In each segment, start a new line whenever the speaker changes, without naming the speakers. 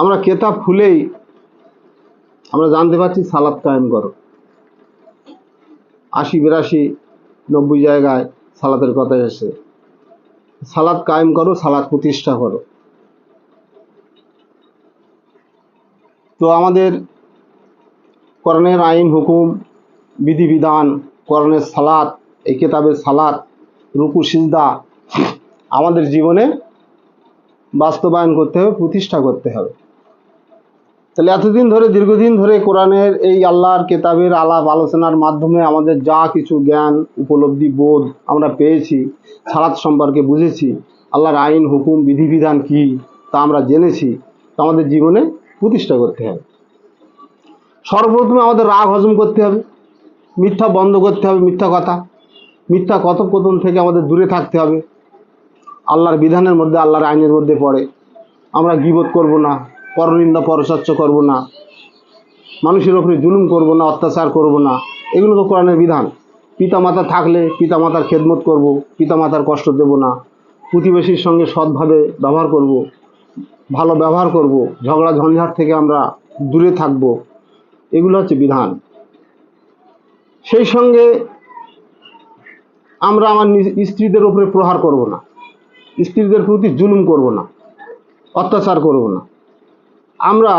আমরা কেতাব খুলেই আমরা জানতে পারছি সালাদ কায়েম করো। আশি, বিরাশি, নব্বই জায়গায় সালাতের কথা এসে সালাদ কায়েম করো সালাদ প্রতিষ্ঠা করো। তো আমাদের করণের আইন, হুকুম বিধিবিধান করণের সালাত, এই কেতাবের সালাত, রুকু, সিজদা আমাদের জীবনে বাস্তবায়ন করতে হবে, প্রতিষ্ঠা করতে হবে। তাহলে এতদিন ধরে, দীর্ঘদিন ধরে কোরআনের এই আল্লাহর কেতাবের আলাপ আলোচনার মাধ্যমে আমাদের যা কিছু জ্ঞান, উপলব্ধি, বোধ আমরা পেয়েছি সালাত সম্পর্কে বুঝেছি, আল্লাহর আইন, হুকুম, বিধিবিধান কি তা আমরা জেনেছি, তা আমাদের জীবনে প্রতিষ্ঠা করতে হবে। সর্বপ্রথমে আমাদের রাগ হজম করতে হবে, মিথ্যা বন্ধ করতে হবে, মিথ্যা কথা, মিথ্যা কথোপকথন থেকে আমাদের দূরে থাকতে হবে। আল্লাহর বিধানের মধ্যে, আল্লাহর আইনের মধ্যে পড়ে, আমরা গিবোধ করব না পরনিন্দা পরচর্চা করব না। মানুষের ওপরে জুলুম করব না, অত্যাচার করব না। এগুলো তো কোরআনের বিধান। পিতামাতা থাকলে পিতামাতার খেদমত করব, পিতামাতার কষ্ট দেব না। প্রতিবেশীর সঙ্গে সৎভাবে ব্যবহার করব, ভালো ব্যবহার করব, ঝগড়া ঝঞ্ঝাট থেকে আমরা দূরে থাকব। এগুলো হচ্ছে বিধান। সেই সঙ্গে আমরা আমার স্ত্রীদের উপরে প্রহার করব না। স্ত্রীদের প্রতি জুলুম করব না, অত্যাচার করব না। আমরা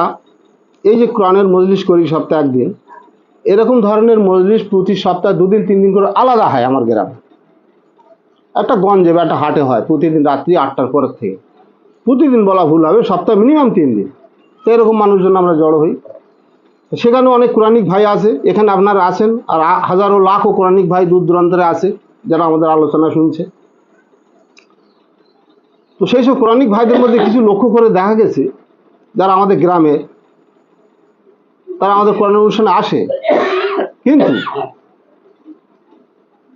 এই যে কোরআনের মজলিস করি সপ্তাহে একদিন, এরকম ধরনের মজলিস প্রতি সপ্তাহে দুদিন তিন দিন করে আলাদা হয় আমার গ্রামে। একটা গঞ্জে বা একটা হাটে হয় প্রতিদিন রাত্রি আটটার পরের থেকে। প্রতিদিন বলা ভুল হবে, সপ্তাহে মিনিমাম তিন দিন তো এরকম মানুষজন আমরা জড়ো হই। সেখানে অনেক কোরআনিক ভাই আছে, এখানে আপনারা আছেন, আর হাজারো লাখো কোরআনিক ভাই দূর দূরান্তরে আছে, যারা আমাদের আলোচনা শুনছে। তো সেই সব কোরআনিক ভাইদের মধ্যে কিছু লক্ষ্য করে দেখা গেছে যারা আমাদের গ্রামে, তারা আমাদের কোরআন অনুষ্ঠানে আসে, কিন্তু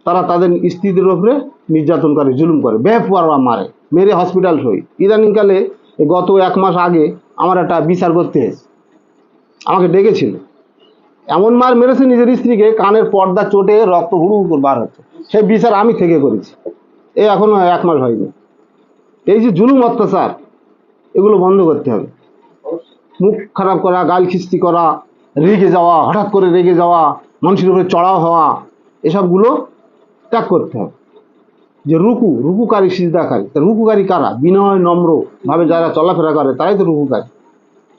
তারা তাদের স্ত্রীদের উপরে নির্যাতন করে, জুলুম করে, বেপরোয়া মারে, মেরে হসপিটাল সই ইদানিংকালে গত এক মাস আগে আমার একটা বিচার করতে আমাকে ডেকেছিল। এমন মার মেরেছে নিজের স্ত্রীকে, কানের পর্দা চোটে রক্ত হুড়ু হুড় বার হচ্ছে। সেই বিচার আমি থেকে করেছি। এ এখনও এক মাস হয়নি। এই যে জুলুম অত্যাচার, এগুলো বন্ধ করতে হবে। মুখ খারাপ করা, গাল খিস্তি করা, রেগে যাওয়া, হঠাৎ করে রেগে যাওয়া, মানুষের উপরে চড়াও হওয়া, এসবগুলো ত্যাগ করতে হবে যে রুকু, রুকুকারী সিজদাকারী। তা রুকুকারী কারা? বিনয়, নম্র ভাবে যারা চলাফেরা করে, তারাই তো রুকুকারী।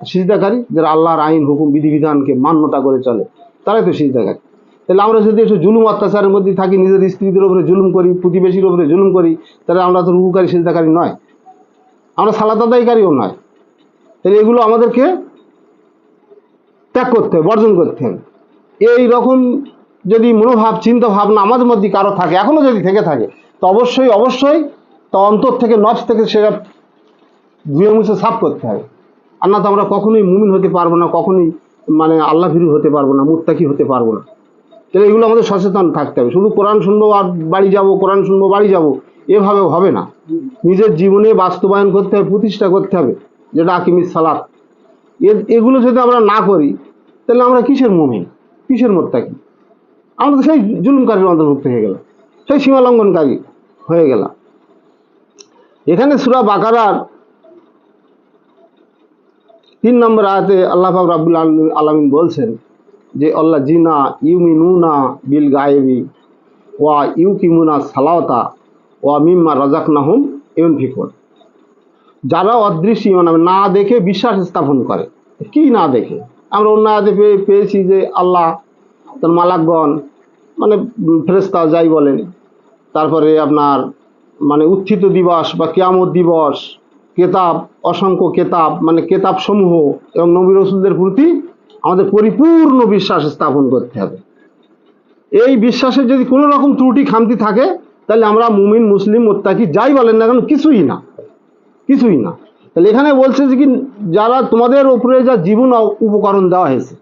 সিজদাকারী, যারা আল্লাহর আইন, হুকুম, বিধিবিধানকে মান্যতা করে চলে, তারাই তো সিজদাকারী। তাহলে আমরা যদি একটু জুলুম অত্যাচারের মধ্যে থাকি, নিজের স্ত্রীদের উপরে জুলুম করি, প্রতিবেশীর উপরে জুলুম করি, তাহলে আমরা তো রুকুকারী, সিজদাকারী নয়। আমরা আদায়কারীও নয়। তাহলে এগুলো আমাদেরকে ত্যাগ করতে হবে, বর্জন করতে হবে। এই রকম যদি মনোভাব চিন্তা ভাবনা আমাদের মধ্যে কারও থাকে, এখনও যদি থেকে থাকে, তো অবশ্যই অবশ্যই তা অন্তর থেকে নফস থেকে সেটা ধুয়ে মুছে সাফ করতে হবে। আর না তো আমরা কখনোই মুমিন হতে পারব না, কখনোই মানে আল্লাহ ভীরু হতে পারব না, মুত্তাকি হতে পারব না। তাহলে এগুলো আমাদের সচেতন থাকতে হবে। শুধু কোরআন শুনব আর বাড়ি যাব, কোরআন শুনব বাড়ি যাব এভাবে হবে না। নিজের জীবনে বাস্তবায়ন করতে হবে, প্রতিষ্ঠা করতে হবে। যেটা আকিমিস সালাত। এগুলো যদি আমরা না করি, তাহলে আমরা কিসের মুমিন? কিসের মোত্তাকি? আমরা তো সেই জুলুমকারীর অন্তর্ভুক্ত হয়ে গেলাম। সেই সীমালঙ্ঘনকারী হয়ে গেলাম। এখানে সুরা বাকারার তিন নম্বর আয়াতে আল্লাহ পাক রাব্বুল আলামিন- বলছেন যে আল্লাহ জিনা ইউমিনুনা বিল গায়েবি ওয়া ইউকিমুনা সালাওতা ওয়া মিম্মা রাজাক নাহুম রাজাকনাহুম ইউনফিকুন। যারা অদৃশ্য মানে না দেখে বিশ্বাস স্থাপন করে। কি না দেখে? আমরা অন্য আয়াতে পেয়ে পেয়েছি যে আল্লাহ, তার মালাকগণ মানে ফেরেস্তা যাই বলেন, তারপরে আপনার মানে উত্থিত দিবস বা কিয়ামত দিবস, কেতাব, অসংখ্য কেতাব মানে কেতাব সমূহ এবং নবী রসুলদের প্রতি আমাদের পরিপূর্ণ বিশ্বাস স্থাপন করতে হবে। এই বিশ্বাসের যদি কোনো রকম ত্রুটি, খামতি থাকে, তাহলে আমরা মুমিন, মুসলিম, মোত্তাকি যাই বলেন না কেন, কিছুই না। কিছুই না। তাহলে এখানে বলছে যে কি, যারা তোমাদের উপরে যা জীবন উপকরণ দেওয়া হয়েছে,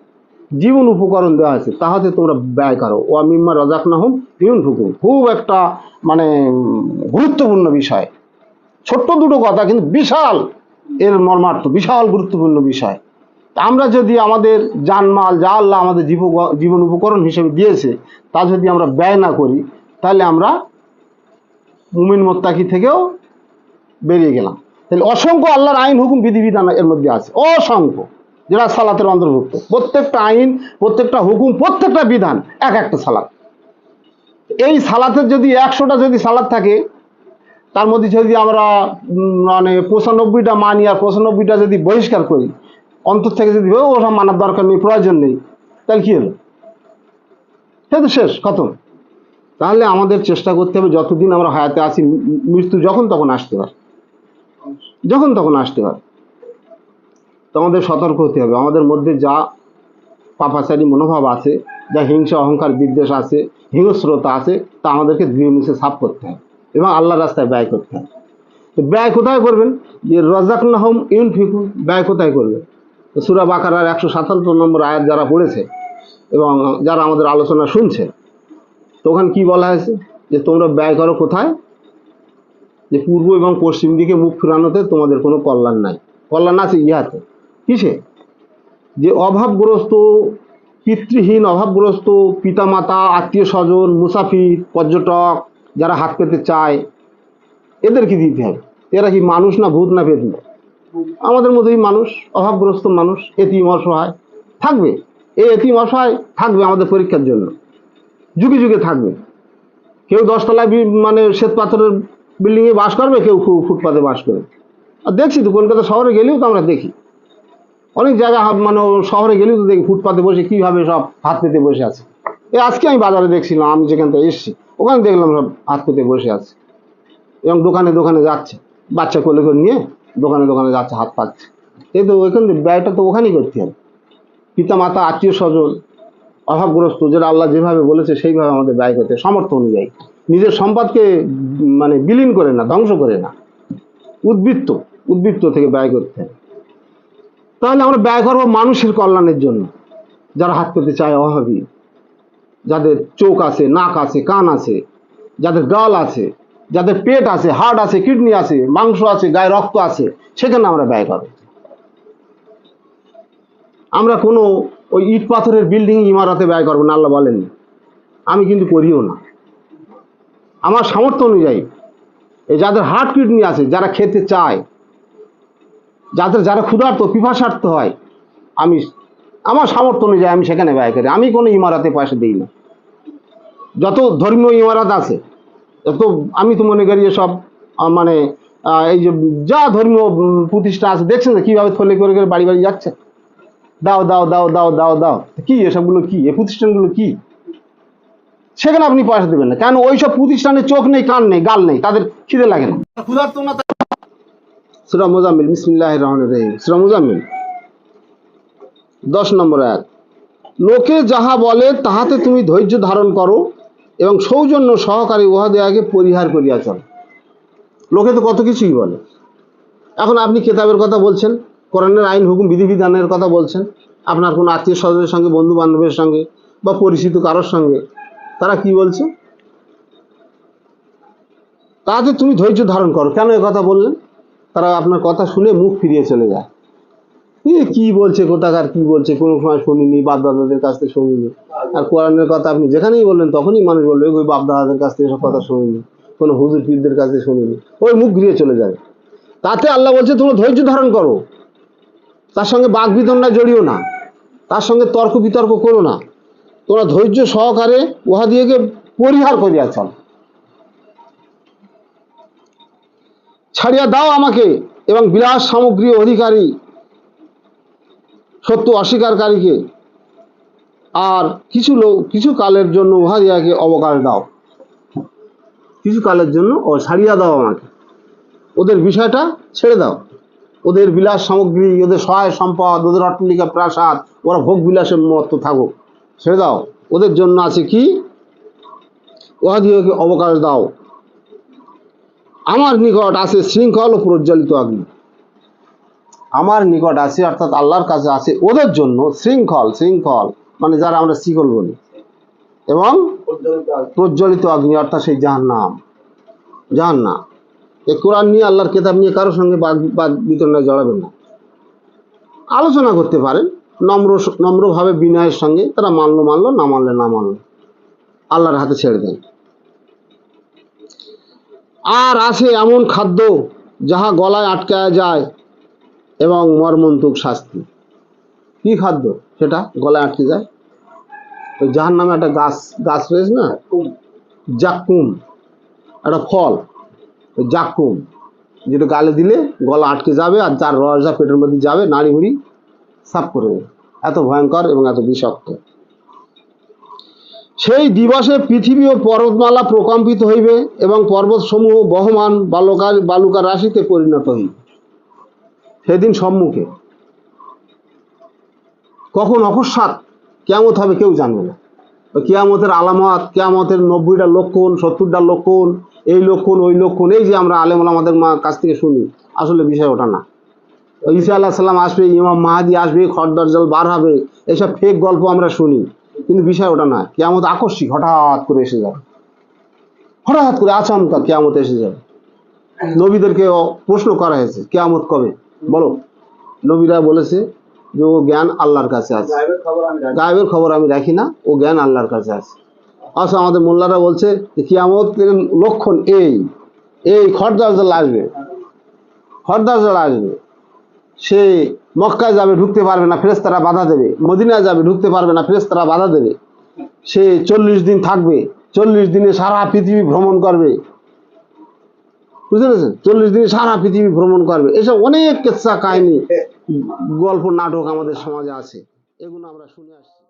জীবন উপকরণ দেওয়া হয়েছে, তাহাতে তোমরা ব্যয় করো। ও মিম্মা রাজাক না হোম ইউন ফুকুম খুব একটা মানে গুরুত্বপূর্ণ বিষয়। ছোট্ট দুটো কথা, কিন্তু বিশাল এর মর্মার্থ, বিশাল গুরুত্বপূর্ণ বিষয়। আমরা যদি আমাদের জানমাল, যা আল্লাহ আমাদের জীব, জীবন উপকরণ হিসেবে দিয়েছে, তা যদি আমরা ব্যয় না করি, তাহলে আমরা মুমিন মোত্তাকি থেকেও বেরিয়ে গেলাম। তাহলে অসংখ্য আল্লাহর আইন, হুকুম, বিধিবিধান এর মধ্যে আছে। অসংখ্য। যেটা সালাতের অন্তর্ভুক্ত। প্রত্যেকটা আইন, প্রত্যেকটা হুকুম, প্রত্যেকটা বিধান, এক একটা সালাত। এই সালাতের যদি একশোটা যদি সালাদ থাকে, তার মধ্যে যদি আমরা মানে পঁচানব্বইটা মানি আর পঁচানব্বইটা যদি বহিষ্কার করি, অন্তর থেকে যদি ওসব মানার দরকার নেই, প্রয়োজন নেই তাহলে কী হলো? সে তো শেষ, খতম। তাহলে আমাদের চেষ্টা করতে হবে, যতদিন আমরা হায়াতে ম- মৃত্যু যখন তখন আসতে পারে। যখন তখন আসতে পারে। তো আমাদের সতর্ক হতে হবে। আমাদের মধ্যে যা পাপাচারী মনোভাব আছে, যা হিংসা, অহংকার, বিদ্বেষ আছে, হিংস্রতা আছে, তা আমাদেরকে ধুয়ে মুছে সাফ করতে হবে এবং আল্লাহ রাস্তায় ব্যয় করতে হবে। তো ব্যয় কোথায় করবেন? যে রজাক নাহম ইউন ফিকুন ব্যয় কোথায় করবেন? সুরা বাকারার একশো সাতাত্তর নম্বর আয়াত যারা পড়েছে এবং যারা আমাদের আলোচনা শুনছে তো ওখানে কী বলা হয়েছে? যে তোমরা ব্যয় করো কোথায়? যে পূর্ব এবং পশ্চিম দিকে মুখ ফিরানোতে তোমাদের কোনো কল্যাণ নাই। কল্যাণ আছে ইহাতে। কিসে? যে অভাবগ্রস্ত, পিতৃহীন, অভাবগ্রস্ত পিতামাতা আত্মীয় স্বজন মুসাফির, পর্যটক যারা হাত পেতে চায় এদেরকে দিতে হবে? এরা কি মানুষ না ভূত না বেদ আমাদের মতোই মানুষ, অভাবগ্রস্ত মানুষ, এতিম, অসহায় থাকবে। এই এতিম, অসহায় থাকবে আমাদের পরীক্ষার জন্য। যুগে যুগে থাকবে। কেউ দশতলায় মানে শ্বেত পাথরের বিল্ডিংয়ে বাস করবে, কেউ ফুটপাতে বাস করবে আর দেখছি তো, কলকাতা শহরে গেলেও তো আমরা দেখি। অনেক জায়গা মানে শহরে গেলেও তো দেখি, ফুটপাতে বসে কীভাবে সব হাত পেতে বসে আছে। এ আজকে আমি বাজারে দেখছিলাম, আমি যেখান থেকে এসেছি, ওখানে দেখলাম সব হাত পেতে বসে আছে। এবং দোকানে দোকানে যাচ্ছে। বাচ্চা কোলে করে নিয়ে দোকানে দোকানে যাচ্ছে, হাত পাচ্ছে। এই তো ওইখান ব্যয়টা তো ওখানেই করতে হবে। পিতা মাতা আত্মীয় স্বজন, অভাবগ্রস্ত, যেটা আল্লাহ যেভাবে বলেছে, সেইভাবে আমাদের ব্যয় করতে সামর্থ্য অনুযায়ী। নিজের সম্পদকে মানে বিলীন করে না, ধ্বংস করে না। উদ্বৃত্ত উদ্বৃত্ত থেকে ব্যয় করতে। তাহলে আমরা ব্যয় করব মানুষের কল্যাণের জন্য। যারা হাত পেতে চায় অভাবী। যাদের চোখ আছে, নাক আছে, কান আছে, যাদের গাল আছে, যাদের পেট আছে হার্ট আছে, কিডনি আছে, মাংস আছে, গায়ে রক্ত আছে, সেখানে আমরা ব্যয় করব। আমরা কোনো ওই ইট পাথরের বিল্ডিং, ইমারতে ব্যয় করব না, আল্লাহ বলেন আমি কিন্তু করিও না। আমার সামর্থ্য অনুযায়ী। এই যাদের হার্ট কিডনি আছে, যারা খেতে চায়, যাদের, যারা ক্ষুধার্ত, পিপাসার্থ হয়, আমি, আমার সামর্থ্য অনুযায়ী আমি সেখানে ব্যয় করি। আমি কোনো ইমারতে পয়সা দিই না। যত ধর্মীয় ইমারত আছে, যত, আমি তো মনে করি সব মানে এই যে যা ধর্মীয় প্রতিষ্ঠা আছে, দেখছেন তো কীভাবে থলে করে করে বাড়ি বাড়ি যাচ্ছে? দাও দাও দাও দাও দাও দাও, কি এসবগুলো কি? এই প্রতিষ্ঠানগুলো কি? সেখানে আপনি পয়সা দেবেন না। কেন ওইসব প্রতিষ্ঠানে চোখ নেই কান নেই গাল নেই তাদের খিদে লাগে না। ক্ষুধার্ত না সুরা মোজাম্মিল বিসমিল্লাহ রহমান রহিম। সুরা মোজাম্মিল দশ নম্বর এক লোকে যাহা বলে তাহাতে তুমি ধৈর্য ধারণ করো এবং সৌজন্য সহকারী উহা দেয়াকে পরিহার করিয়া চল। লোকে তো কত কিছুই বলে। এখন আপনি কেতাবের কথা বলছেন কোরআনের আইন হুকুম বিধিবিধানের কথা বলছেন। আপনার কোনো আত্মীয় স্বজনের সঙ্গে বন্ধু বান্ধবের সঙ্গে বা পরিচিত কারোর সঙ্গে তারা কি বলছে? তাতে তুমি ধৈর্য ধারণ করো। কেন কথা বললেন? তারা আপনার কথা শুনে মুখ ফিরিয়ে চলে যায়। কি বলছে কোথাকার, কি বলছে? কোনো সময় শুনিনি বাপ দাদাদের কাছ থেকে শুনিনি। আর কোরআনের কথা আপনি যেখানেই বললেন, তখনই মানুষ বলবে ওই বাপদাদাদের কাছ থেকে সব কথা শুনিনি। কোনো হুজুর পীরদের কাছে শুনিনি। ওই মুখ ঘুরিয়ে চলে যাবে তাতে আল্লাহ বলছে, তোমরা ধৈর্য ধারণ করো। তার সঙ্গে বাঘ বিতণ্ডা জড়িও না। তার সঙ্গে তর্ক বিতর্ক করো না। তোমরা ধৈর্য সহকারে উহা দিয়েকে পরিহার করিয়া চল ছাড়িয়া দাও আমাকে এবং বিলাস সামগ্রী অধিকারী সত্য অস্বীকারীকে। আর কিছু লোক, কিছু কালের জন্য উহা দিয়াকে অবকাশ দাও। কিছু কালের জন্য ও ছাড়িয়া দাও আমাকে। ওদের বিষয়টা ছেড়ে দাও। ওদের বিলাস সামগ্রী, ওদের সহায় সম্পদ, ওদের অট্টালিকা প্রাসাদ, ওরা ভোগ বিলাসের মতো থাকুক। ছেড়ে দাও। ওদের জন্য আছে কি? উহা দিয়াকে অবকাশ দাও। আমার নিকট আছে শৃঙ্খল ও প্রজ্বলিত অগ্নি আমার নিকট আছে, অর্থাৎ আল্লাহর কাছে আছে ওদের জন্য শৃঙ্খল শৃঙ্খল মানে যারা আমরা শিকল বলি। এবং প্রজ্বলিত অগ্নি অর্থাৎ সেই জাহান নাম জাহান নাম এই কোরআন নিয়ে, আল্লাহর কেতাব নিয়ে কারোর সঙ্গে বাদ বিতরণে জড়াবেন না। আলোচনা করতে পারেন। নম্র নম্রভাবে বিনয়ের সঙ্গে তারা মানলো মানলো না মানলে না মানলো। আল্লাহর হাতে ছেড়ে দেন। আর আছে এমন খাদ্য যাহা গলায় আটকায় যায় এবং মর্মন্তুক শাস্তি। কি খাদ্য সেটা? গলায় আটকে যায়? তো যাহার নামে একটা গাছ গাছ রয়েছে না? জাক্কুম। একটা ফল। ওই জাক্কুম। যেটা গালে দিলে গলা আটকে যাবে আর যার রস যা পেটের মধ্যে যাবে নাড়ি হুড়ি সাফ করে এত ভয়ঙ্কর এবং এত বিষাক্ত। সেই দিবসে পৃথিবী ও পর্বতমালা প্রকম্পিত হইবে এবং পর্বতসমূহ বহমান বালুকার বালুকা রাশিতে পরিণত হইবে। সেদিন সম্মুখে। কখন অকস্মাৎ কেয়ামত হবে কেউ জানবে না। কেয়ামতের আলামত, কেয়ামতের নব্বইটা লক্ষণ, সত্তরটা লক্ষণ, এই লক্ষণ, ওই লক্ষণ, এই যে আমরা আলেম আমাদের মা কাছ থেকে শুনি, আসলে বিষয় ওটা না। ঈসা আল্লাহ সাল্লাম আসবে ইমাম মাহাদি আসবে খড়দর জল বার হবে এইসব ফেক গল্প আমরা শুনি। কিন্তু বিষয় ওটা না কেয়ামত আকস্মিক হঠাৎ করে এসে যাবে। হঠাৎ করে আচমকা কেয়ামত এসে যাবে। নবীদেরকে প্রশ্ন করা হয়েছে কেয়ামত কবে? বলো। নবীরা বলেছে যে ও জ্ঞান আল্লাহর কাছে আছে। গায়েবের খবর আমি রাখি। না ও জ্ঞান আল্লাহর কাছে আছে। আচ্ছা আমাদের মোল্লারা বলছে যে কিয়ামত লক্ষণ এই। এই খরদার জল আসবে। খরদার জল আসবে। সে মক্কায় যাবে, ঢুকতে পারবে না ফেরেস্তারা বাধা দেবে। মদিনায় যাবে, ঢুকতে পারবে না ফেরেস্তারা বাধা দেবে। সে চল্লিশ দিন থাকবে, চল্লিশ দিনে সারা পৃথিবী ভ্রমণ করবে। বুঝতে পেরেছেন? চল্লিশ দিনে সারা পৃথিবী ভ্রমণ করবে। এসব অনেক কেচ্ছা কাহিনী, গল্প, নাটক আমাদের সমাজে আছে। এগুলো আমরা শুনে আসছি।